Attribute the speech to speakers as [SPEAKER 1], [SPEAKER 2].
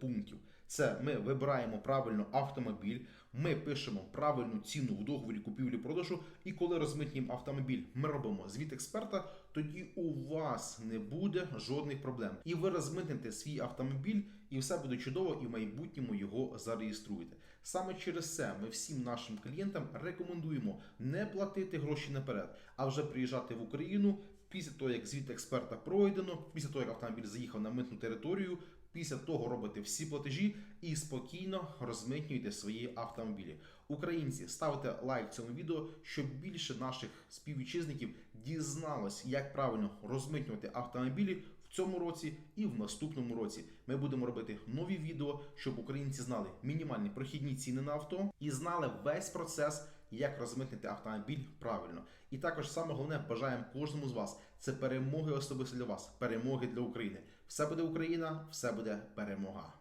[SPEAKER 1] пунктів. Це ми вибираємо правильно автомобіль, ми пишемо правильну ціну в договорі купівлі-продажу, і коли розмитнюємо автомобіль, ми робимо звіт експерта, тоді у вас не буде жодних проблем. І ви розмитните свій автомобіль, і все буде чудово, і в майбутньому його зареєструєте. Саме через це ми всім нашим клієнтам рекомендуємо не платити гроші наперед, а вже приїжджати в Україну після того, як звіт експерта пройдено, після того, як автомобіль заїхав на митну територію. Після того робите всі платежі і спокійно розмитнюєте свої автомобілі. Українці, ставте лайк цьому відео, щоб більше наших співвітчизників дізналось, як правильно розмитнювати автомобілі в цьому році і в наступному році. Ми будемо робити нові відео, щоб українці знали мінімальні прохідні ціни на авто і знали весь процес, як розмитнити автомобіль правильно. І також саме головне бажаємо кожному з вас це перемоги особисто для вас, перемоги для України. Все буде Україна, все буде перемога.